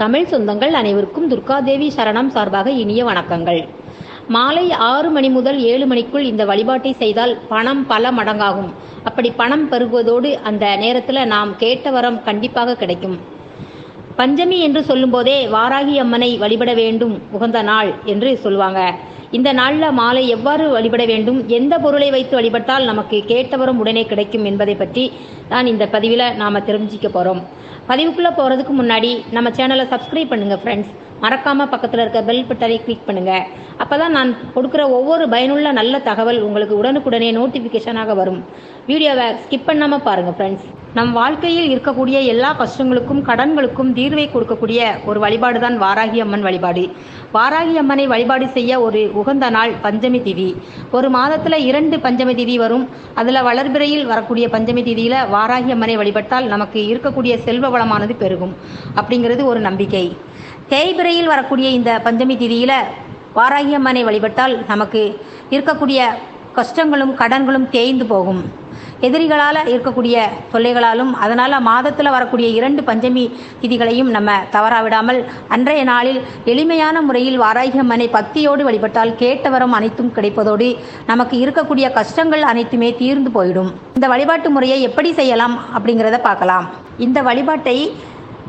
தமிழ் சொந்தங்கள் அனைவருக்கும் துர்காதேவி சரணம் சார்பாக இனிய வணக்கங்கள். மாலை ஆறு மணி முதல் ஏழு மணிக்குள் இந்த வழிபாட்டை செய்தால் பணம் பல மடங்காகும். அப்படி பணம் பெருகுவதோடு அந்த நேரத்தில் நாம் கேட்ட வரம் கண்டிப்பாக கிடைக்கும். பஞ்சமி என்று சொல்லும்போதே வாராகி அம்மனை வழிபட வேண்டும் உகந்த நாள் என்று சொல்லுவாங்க. இந்த நாளில் மாலை எவ்வாறு வழிபட வேண்டும்? எந்த பொருளை வைத்து வழிபட்டால் நமக்கு கேட்டவரும் உடனே கிடைக்கும் என்பதை பற்றி தான் இந்த பதிவில் நாம் தெரிஞ்சிக்க போகிறோம் பதிவுக்குள்ளே போகிறதுக்கு முன்னாடி நம்ம சேனலை சப்ஸ்கிரைப் பண்ணுங்கள் ஃப்ரெண்ட்ஸ் மறக்காமல் பக்கத்தில் இருக்க பெல் பட்டனை கிளிக் பண்ணுங்கள் அப்போ தான் நான் கொடுக்குற ஒவ்வொரு பயனுள்ள நல்ல தகவல் உங்களுக்கு உடனுக்குடனே நோட்டிஃபிகேஷனாக வரும். வீடியோவை ஸ்கிப் பண்ணாமல் பாருங்கள் ஃப்ரெண்ட்ஸ் நம் வாழ்க்கையில் இருக்கக்கூடிய எல்லா கஷ்டங்களுக்கும் கடன்களுக்கும் தீர்வை கொடுக்கக்கூடிய ஒரு வழிபாடு தான் வாராகி அம்மன் வழிபாடு. வாராகி அம்மனை வழிபாடு செய்ய ஒரு உகந்த நாள் பஞ்சமி திதி. ஒரு மாதத்தில் இரண்டு பஞ்சமி திதி வரும். அதில் வளர்பிறையில் வரக்கூடிய பஞ்சமி திதியில் வாராகி அம்மனை வழிபட்டால் நமக்கு இருக்கக்கூடிய செல்வ வளமானது பெருகும். அப்படிங்கிறது ஒரு நம்பிக்கை. தேய்பிறையில் வரக்கூடிய இந்த பஞ்சமி திதியில் வாராகி அம்மனை வழிபட்டால் நமக்கு இருக்கக்கூடிய கஷ்டங்களும் கடன்களும் தேய்ந்து போகும். எதிரிகளால் இருக்கக்கூடிய தொல்லைகளாலும் அதனால் மாதத்தில் வரக்கூடிய இரண்டு பஞ்சமி திதிகளையும் நம்ம தவறாவிடாமல் அன்றைய நாளில் எளிமையான முறையில் வாராகியம்மனை பக்தியோடு வழிபட்டால் கேட்டவரம் அனைத்தும் கிடைப்பதோடு நமக்கு இருக்கக்கூடிய கஷ்டங்கள் அனைத்துமே தீர்ந்து போயிடும். இந்த வழிபாட்டு முறையை எப்படி செய்யலாம் அப்படிங்கிறத பார்க்கலாம். இந்த வழிபாட்டை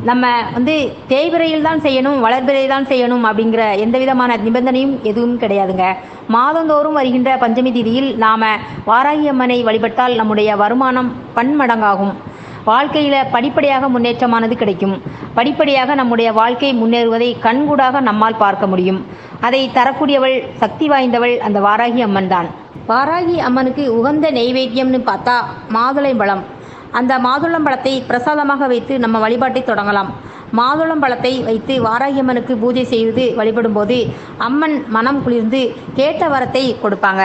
நம்ம வந்து தேய்பிரையில் தான் செய்யணும் வளர்பிறை தான் செய்யணும் அப்படிங்கிற எந்த விதமான நிபந்தனையும் எதுவும் கிடையாதுங்க. மாதந்தோறும் வருகின்ற பஞ்சமி திதியில் நாம் வாராகி அம்மனை வழிபட்டால் நம்முடைய வருமானம் பன்மடங்காகும். வாழ்க்கையில் படிப்படியாக முன்னேற்றமானது கிடைக்கும். படிப்படியாக நம்முடைய வாழ்க்கை முன்னேறுவதை கண்கூடாக நம்மால் பார்க்க முடியும். அதை தரக்கூடியவள் சக்தி வாய்ந்தவள் அந்த வாராகி அம்மன் தான். வாராகி அம்மனுக்கு உகந்த நெய்வேத்தியம்னு பார்த்தா மாதுளை பழம். அந்த மாதுளம் பழத்தை பிரசாதமாக வைத்து நம்ம வழிபாட்டை தொடங்கலாம். மாதுளம் பழத்தை வைத்து வாராகியம்மனுக்கு பூஜை செய்து வழிபடும்போது அம்மன் மனம் குளிர்ந்து கேட்ட வரத்தை கொடுப்பாங்க.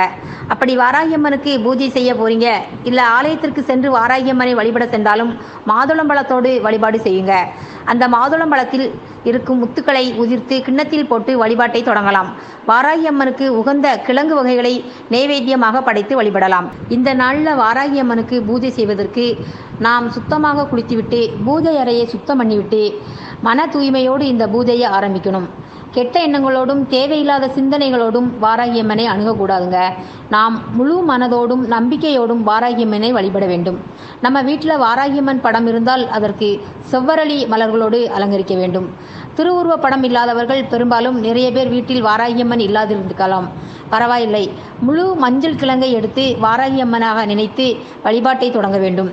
அப்படி வாராகியம்மனுக்கு பூஜை செய்ய போறீங்க. இல்லை ஆலயத்திற்கு சென்று வாராகியம்மனை வழிபட சென்றாலும் மாதுளம் பழத்தோடு வழிபாடு செய்யுங்க. அந்த மாதுளம் பழத்தில் இருக்கும் முத்துக்களை உதிர்த்து கிண்ணத்தில் போட்டு வழிபாட்டை தொடங்கலாம். வாராகி அம்மனுக்கு உகந்த கிழங்கு வகைகளை நைவேத்தியமாக படைத்து வழிபடலாம். இந்த நாளில் வாராகி அம்மனுக்கு பூஜை செய்வதற்கு நாம் சுத்தமாக குளித்துவிட்டு பூஜை அறையை சுத்தம் பண்ணிவிட்டு மன தூய்மையோடு இந்த பூஜையை ஆரம்பிக்கணும். கெட்ட எண்ணங்களோடும் தேவையில்லாத சிந்தனைகளோடும் வாராகியம்மனை அணுகக்கூடாதுங்க. நாம் முழு மனதோடும் நம்பிக்கையோடும் வாராகியம்மனை வழிபட வேண்டும். நம்ம வீட்டில் வாராகியம்மன் படம் இருந்தால் அதற்கு செவ்வரளி மலர்களோடு அலங்கரிக்க வேண்டும். திருவுருவ படம் இல்லாதவர்கள் பெரும்பாலும் நிறைய பேர் வீட்டில் வாராகியம்மன் இல்லாதிருக்கலாம் பரவாயில்லை. முழு மஞ்சள் கிழங்கை எடுத்து வாராகியம்மனாக நினைத்து வழிபாட்டை தொடங்க வேண்டும்.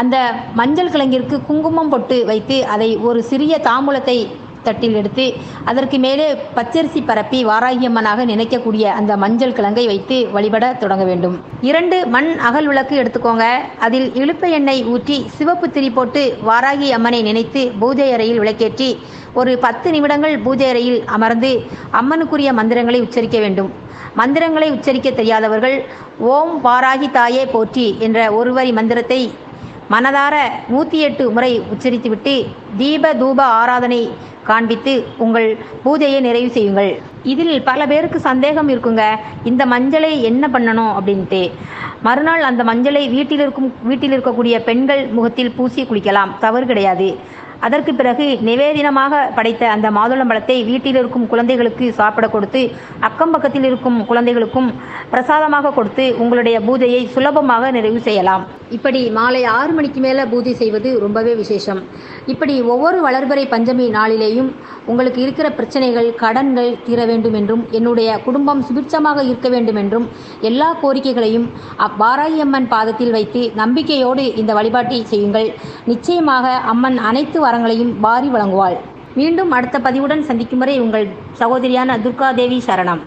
அந்த மஞ்சள் கிழங்கிற்கு குங்குமம் பொட்டு வைத்து அதை ஒரு சிறிய தாம்பூலத்தை தட்டில் எடுத்து அதற்கு மேலே பச்சரிசி பரப்பி வாராகியம்மனாக நினைக்கக்கூடிய அந்த மஞ்சள் கிழங்கை வைத்து வழிபட தொடங்க வேண்டும். இரண்டு மண் அகல் விளக்கு எடுத்துக்கோங்க. அதில் இழுப்ப எண்ணெய் ஊற்றி சிவப்பு திரி போட்டு வாராகி அம்மனை நினைத்து பூஜை அறையில் விளக்கேற்றி ஒரு பத்து நிமிடங்கள் பூஜை அறையில் அமர்ந்து அம்மனுக்குரிய மந்திரங்களை உச்சரிக்க வேண்டும். மந்திரங்களை உச்சரிக்க தெரியாதவர்கள் ஓம் வாராகி தாயே போற்றி என்ற ஒரு வரி மந்திரத்தை மனதார நூற்றி எட்டு முறை உச்சரித்துவிட்டு தீப தூப ஆராதனை காண்பித்து உங்கள் பூஜையை நிறைவு செய்யுங்கள். இதில் பல பேருக்கு சந்தேகம் இருக்குங்க. இந்த மஞ்சளை என்ன பண்ணணும் அப்படின்ட்டு. மறுநாள் அந்த மஞ்சளை வீட்டில் இருக்கும் வீட்டில் இருக்கக்கூடிய பெண்கள் முகத்தில் பூசி குளிக்கலாம். தவறு கிடையாது. அதற்கு பிறகு நிவேதினமாக படைத்த அந்த மாதுளம்பழத்தை வீட்டில் இருக்கும் குழந்தைகளுக்கு சாப்பிட கொடுத்து அக்கம் பக்கத்தில் இருக்கும் குழந்தைகளுக்கும் பிரசாதமாக கொடுத்து உங்களுடைய பூஜையை சுலபமாக நிறைவு செய்யலாம். இப்படி மாலை ஆறு மணிக்கு மேலே பூஜை செய்வது ரொம்பவே விசேஷம். இப்படி ஒவ்வொரு வளர்பறை பஞ்சமி நாளிலேயும் உங்களுக்கு இருக்கிற பிரச்சனைகள் கடன்கள் தீர வேண்டும் என்றும் என்னுடைய குடும்பம் சுபிட்சமாக இருக்க வேண்டும் என்றும் எல்லா கோரிக்கைகளையும் வாராகி அம்மன் பாதத்தில் வைத்து நம்பிக்கையோடு இந்த வழிபாட்டை செய்யுங்கள். நிச்சயமாக அம்மன் அனைத்து வரங்களையும் வாரி வழங்குவாள். மீண்டும் அடுத்த பதிவுடன் சந்திக்கும் வரை உங்கள் சகோதரியான துர்காதேவி சரணம்.